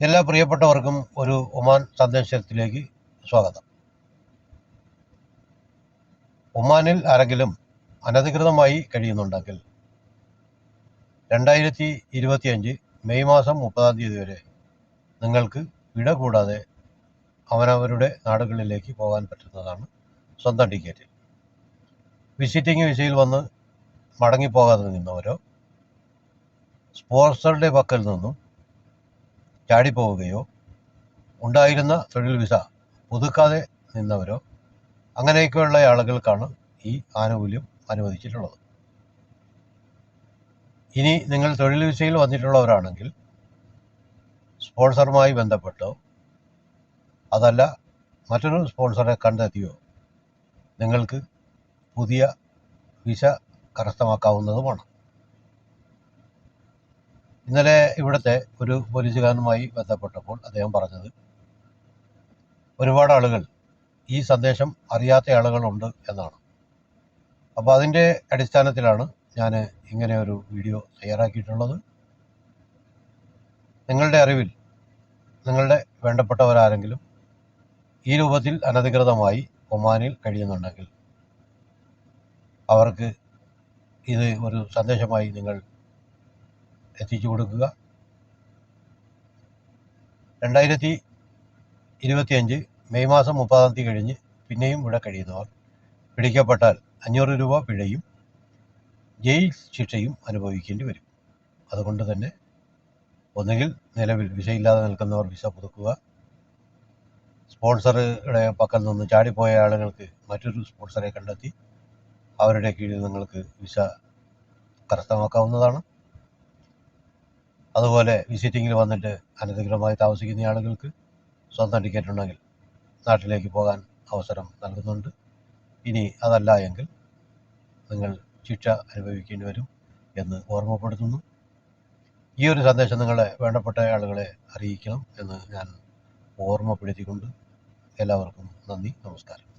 എല്ലാ പ്രിയപ്പെട്ടവർക്കും ഒരു ഒമാൻ സന്ദേശത്തിലേക്ക് സ്വാഗതം. ഒമാനിൽ ആരെങ്കിലും അനധികൃതമായി കഴിയുന്നുണ്ടെങ്കിൽ രണ്ടായിരത്തി ഇരുപത്തിയഞ്ച് മെയ് മാസം മുപ്പതാം തീയതി വരെ നിങ്ങൾക്ക് വിട കൂടാതെ അവനവരുടെ നാടുകളിലേക്ക് പോകാൻ പറ്റുന്നതാണ് സ്വന്തം ടിക്കറ്റിൽ വിസിറ്റിംഗ് വിസയിൽ വന്ന് മടങ്ങിപ്പോകാതെ നിന്നവരോ സ്പോൺസറുടെ പക്കൽ നിന്നും ചാടിപ്പോവുകയോ ഉണ്ടായിരുന്ന തൊഴിൽ വിസ പുതുക്കാതെ നിന്നവരോ അങ്ങനെയൊക്കെയുള്ള ആളുകൾക്കാണ് ഈ ആനുകൂല്യം അനുവദിച്ചിട്ടുള്ളത്. ഇനി നിങ്ങൾ തൊഴിൽ വിസയിൽ വന്നിട്ടുള്ളവരാണെങ്കിൽ സ്പോൺസറുമായി ബന്ധപ്പെട്ടോ അതല്ല മറ്റൊരു സ്പോൺസറെ കണ്ടെത്തിയോ നിങ്ങൾക്ക് പുതിയ വിസ കരസ്ഥമാക്കാവുന്നതുമാണ്. ഇന്നലെ ഇവിടുത്തെ ഒരു പോലീസുകാരനുമായി ബന്ധപ്പെട്ടപ്പോൾ അദ്ദേഹം പറഞ്ഞത് ഒരുപാട് ആളുകൾ ഈ സന്ദേശം അറിയാത്ത ആളുകളുണ്ട് എന്നാണ്. അപ്പോൾ അതിന്റെ അടിസ്ഥാനത്തിലാണ് ഞാൻ ഇങ്ങനെ ഒരു വീഡിയോ തയ്യാറാക്കിയിട്ടുള്ളത്. നിങ്ങളുടെ അറിവിൽ നിങ്ങളുടെ വേണ്ടപ്പെട്ടവരാരെങ്കിലും ഈ രൂപത്തിൽ അനധികൃതമായി ഒമാനിൽ കഴിയുന്നുണ്ടെങ്കിൽ അവർക്ക് ഇത് ഒരു സന്ദേശമായി നിങ്ങൾ എത്തിച്ചു കൊടുക്കുക. രണ്ടായിരത്തി ഇരുപത്തിയഞ്ച് മെയ് മാസം മുപ്പതാം തീയതി കഴിഞ്ഞ് പിന്നെയും ഇവിടെ കഴിയുന്നവർ പിടിക്കപ്പെട്ടാൽ അഞ്ഞൂറ് രൂപ പിഴയും ജയിൽ ശിക്ഷയും അനുഭവിക്കേണ്ടി വരും. അതുകൊണ്ട് തന്നെ ഒന്നുകിൽ നിലവിൽ വിസയില്ലാതെ നിൽക്കുന്നവർ വിസ പുതുക്കുക. സ്പോൺസറുടെ പക്കൽ നിന്ന് ചാടിപ്പോയ ആളുകൾക്ക് മറ്റൊരു സ്പോൺസറെ കണ്ടെത്തി അവരുടെ കീഴിൽ നിങ്ങൾക്ക് വിസ കരസ്ഥമാക്കാവുന്നതാണ്. അതുപോലെ വിസിറ്റിങ്ങിൽ വന്നിട്ട് അനധികൃതമായി താമസിക്കുന്ന ആളുകൾക്ക് സ്വന്തം ടിക്കറ്റ് ഉണ്ടെങ്കിൽ നാട്ടിലേക്ക് പോകാൻ അവസരം നൽകുന്നുണ്ട്. ഇനി അതല്ല എങ്കിൽ നിങ്ങൾ ശിക്ഷ അനുഭവിക്കേണ്ടി വരും എന്ന് ഓർമ്മപ്പെടുത്തുന്നു. ഈ ഒരു സന്ദേശം നിങ്ങളെ വേണ്ടപ്പെട്ട ആളുകളെ അറിയിക്കണം എന്ന് ഞാൻ ഓർമ്മപ്പെടുത്തിക്കൊണ്ട് എല്ലാവർക്കും നന്ദി നമസ്കാരം.